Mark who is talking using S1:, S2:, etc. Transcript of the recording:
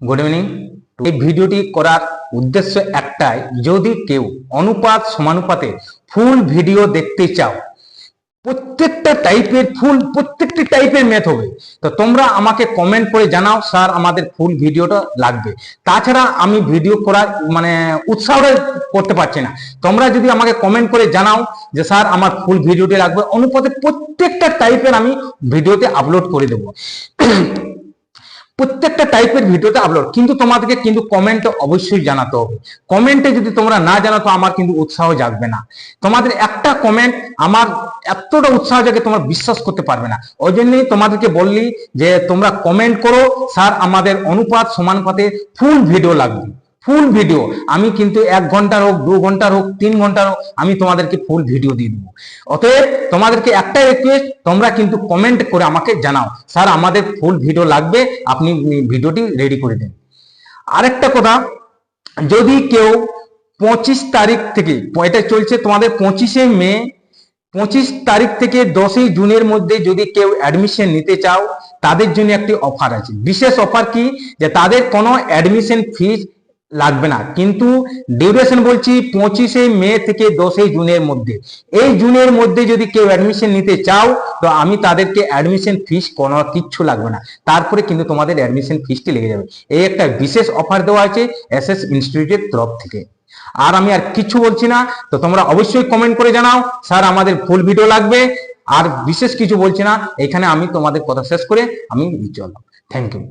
S1: Good evening এই ভিডিওটি করার উদ্দেশ্য একটাই, যদি কেউ অনুপাত সমানুপাতে ফুল ভিডিও দেখতে চাও, প্রত্যেকটা টাইপের ফুল, প্রত্যেকটি টাইপের ম্যাথ হবে। তো তোমরা আমাকে কমেন্ট করে জানাও, স্যার, আমাদের ফুল ভিডিওটা লাগবে। তাছাড়া আমি ভিডিও করার মানে উৎসাহটা করতে পারছি না। তোমরা যদি আমাকে কমেন্ট করে জানাও যে, স্যার, আমার ফুল ভিডিওটি লাগবে। অনুপাতে প্রত্যেকটা টাইপের আমি ভিডিওতে আপলোড করে দেবো। প্রত্যেকটা টাইপের ভিডিওতে আপলোড কিন্তু তোমাদেরকে কিন্তু কমেন্টে অবশ্যই জানাতে হবে। কমেন্টে যদি তোমরা না জানাতো আমার কিন্তু উৎসাহ জাগবে না। তোমাদের একটা কমেন্ট আমার এতটা উৎসাহ জাগে, তোমরা বিশ্বাস করতে পারবে না। ওই জন্যই তোমাদেরকে বললি যে, তোমরা কমেন্ট করো। স্যার, আমাদের অনুপাত সমানুপাতে ফুল ভিডিও লাগবে। ফুল ভিডিও আমি কিন্তু এক ঘণ্টার হোক, দু ঘণ্টার হোক, তিন ঘণ্টার হোক, আমি তোমাদেরকে ফুল ভিডিও দিয়ে দেবো। অতএব তোমাদেরকে একটাই রিকোয়েস্ট তোমরা কিন্তু কমেন্ট করে আমাকে জানাও। স্যার, আমাদের ফুল ভিডিও লাগবে, আপনি ভিডিওটি রেডি করে দিন। আরেকটা কথা, যদি কেউ পঁচিশ তারিখ থেকে, এটা চলছে তোমাদের পঁচিশে মে, পঁচিশ তারিখ থেকে দশই জুনের মধ্যে যদি কেউ অ্যাডমিশন নিতে চাও, তাদের জন্য একটি অফার আছে। বিশেষ অফার কি? যে তাদের কোনো অ্যাডমিশন ফিস লাগবে না। কিন্তু ডিউরেশন বলছি পঁচিশে মে থেকে দশই জুনের মধ্যে। এই জুনের মধ্যে যদি কেউ অ্যাডমিশন নিতে চাও, তো আমি তাদেরকে অ্যাডমিশন ফিস কোনো কিচ্ছু লাগবে না। তারপরে কিন্তু তোমাদের অ্যাডমিশন ফিসটি লেগে যাবে। এই একটা বিশেষ অফার দেওয়া আছে এস এস ইনস্টিটিউটের তরফ থেকে। আর আমি আর কিছু বলছি না, তো তোমরা অবশ্যই কমেন্ট করে জানাও, স্যার, আমাদের ফুল ভিডিও লাগবে। আর বিশেষ কিছু বলছি না, এখানে আমি তোমাদের কথা শেষ করে আমি চললাম। Thank you